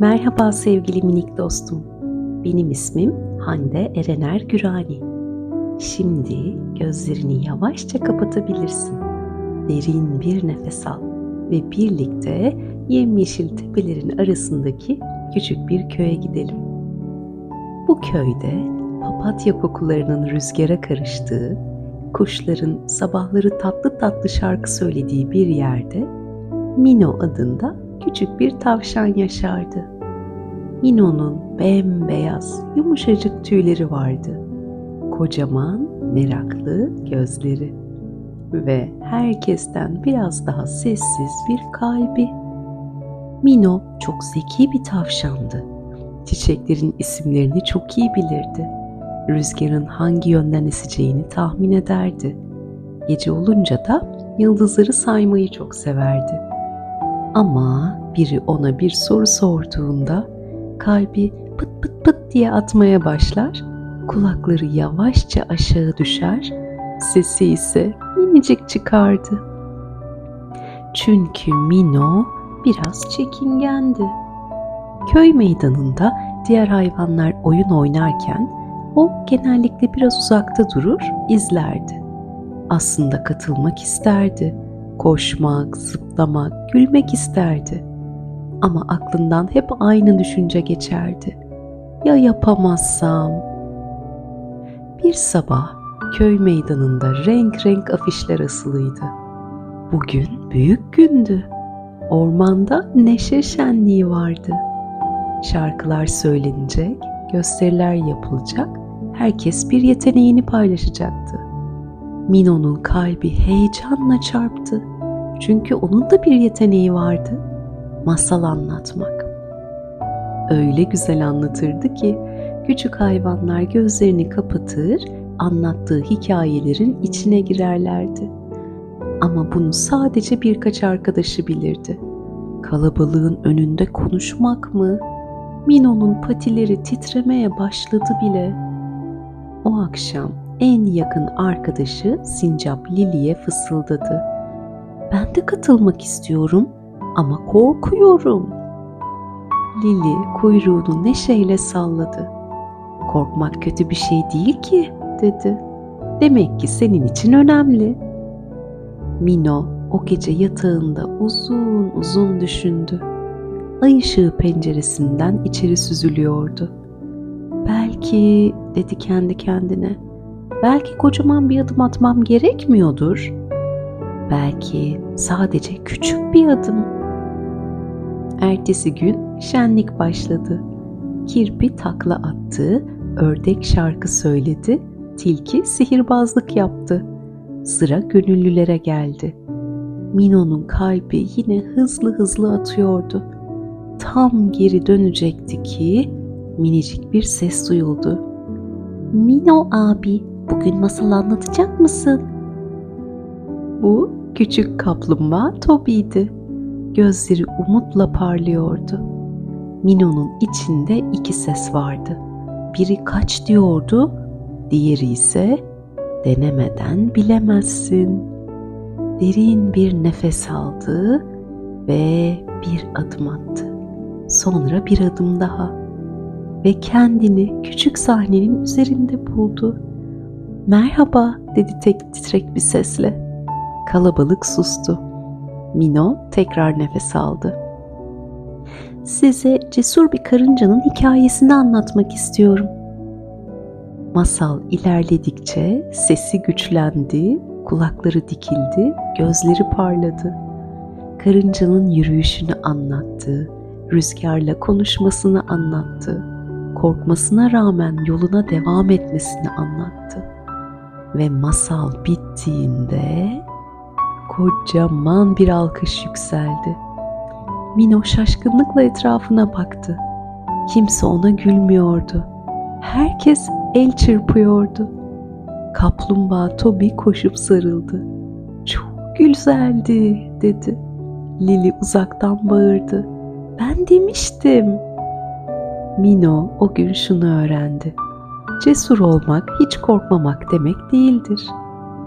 Merhaba sevgili minik dostum. Benim ismim Hande Erener Gürani. Şimdi gözlerini yavaşça kapatabilirsin. Derin bir nefes al ve birlikte yemyeşil tepelerin arasındaki küçük bir köye gidelim. Bu köyde papatya kokularının rüzgara karıştığı, kuşların sabahları tatlı tatlı şarkı söylediği bir yerde Mino adında küçük bir tavşan yaşardı. Mino'nun bembeyaz, yumuşacık tüyleri vardı. Kocaman, meraklı gözleri ve herkesten biraz daha sessiz bir kalbi. Mino çok zeki bir tavşandı. Çiçeklerin isimlerini çok iyi bilirdi. Rüzgarın hangi yönden eseceğini tahmin ederdi. Gece olunca da yıldızları saymayı çok severdi. Ama biri ona bir soru sorduğunda kalbi pıt pıt pıt diye atmaya başlar, kulakları yavaşça aşağı düşer, sesi ise minicik çıkardı. Çünkü Mino biraz çekingendi. Köy meydanında diğer hayvanlar oyun oynarken o genellikle biraz uzakta durur, izlerdi. Aslında katılmak isterdi. Koşmak, zıplamak, gülmek isterdi. Ama aklından hep aynı düşünce geçerdi. Ya yapamazsam? Bir sabah köy meydanında renk renk afişler asılıydı. Bugün büyük gündü. Ormanda neşe şenliği vardı. Şarkılar söylenecek, gösteriler yapılacak, herkes bir yeteneğini paylaşacaktı. Mino'nun kalbi heyecanla çarptı. Çünkü onun da bir yeteneği vardı. Masal anlatmak. Öyle güzel anlatırdı ki küçük hayvanlar gözlerini kapatır, anlattığı hikayelerin içine girerlerdi. Ama bunu sadece birkaç arkadaşı bilirdi. Kalabalığın önünde konuşmak mı? Mino'nun patileri titremeye başladı bile. O akşam en yakın arkadaşı Sincap Lili'ye fısıldadı. Ben de katılmak istiyorum ama korkuyorum. Lili kuyruğunu neşeyle salladı. Korkmak kötü bir şey değil ki dedi. Demek ki senin için önemli. Mino o gece yatağında uzun uzun düşündü. Ay ışığı penceresinden içeri süzülüyordu. Belki dedi kendi kendine. Belki kocaman bir adım atmam gerekmiyordur. Belki sadece küçük bir adım. Ertesi gün şenlik başladı. Kirpi takla attı, ördek şarkı söyledi, tilki sihirbazlık yaptı. Sıra gönüllülere geldi. Mino'nun kalbi yine hızlı hızlı atıyordu. Tam geri dönecekti ki minicik bir ses duyuldu. Mino abi, bugün masal anlatacak mısın? Bu küçük kaplumbağa Toby'ydi. Gözleri umutla parlıyordu. Mino'nun içinde iki ses vardı. Biri kaç diyordu, diğeri ise denemeden bilemezsin. Derin bir nefes aldı ve bir adım attı. Sonra bir adım daha ve kendini küçük sahnenin üzerinde buldu. Merhaba dedi tek titrek bir sesle. Kalabalık sustu. Mino tekrar nefes aldı. Size cesur bir karıncanın hikayesini anlatmak istiyorum. Masal ilerledikçe sesi güçlendi, kulakları dikildi, gözleri parladı. Karıncanın yürüyüşünü anlattı, rüzgarla konuşmasını anlattı, korkmasına rağmen yoluna devam etmesini anlattı. Ve masal bittiğinde kocaman bir alkış yükseldi. Mino şaşkınlıkla etrafına baktı. Kimse ona gülmüyordu. Herkes el çırpıyordu. Kaplumbağa Toby koşup sarıldı. Çok güzeldi dedi. Lili uzaktan bağırdı. Ben demiştim. Mino o gün şunu öğrendi. Cesur olmak hiç korkmamak demek değildir.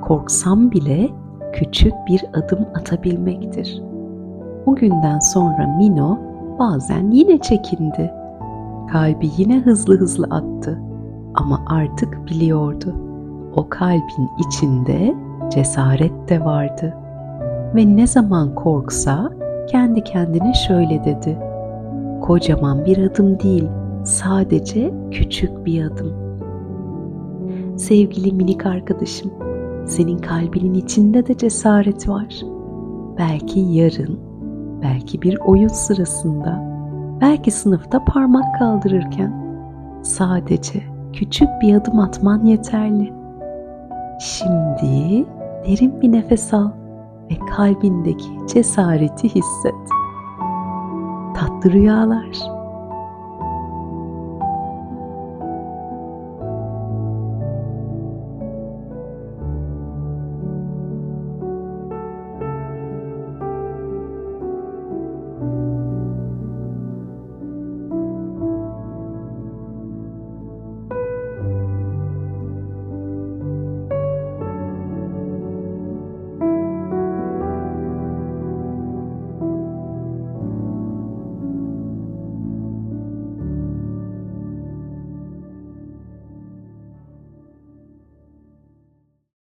Korksam bile küçük bir adım atabilmektir. O günden sonra Mino bazen yine çekindi. Kalbi yine hızlı hızlı attı ama artık biliyordu. O kalbin içinde cesaret de vardı. Ve ne zaman korksa kendi kendine şöyle dedi. Kocaman bir adım değil, sadece küçük bir adım. Sevgili minik arkadaşım, senin kalbinin içinde de cesaret var. Belki yarın, belki bir oyun sırasında, belki sınıfta parmak kaldırırken sadece küçük bir adım atman yeterli. Şimdi derin bir nefes al ve kalbindeki cesareti hisset. Tatlı rüyalar.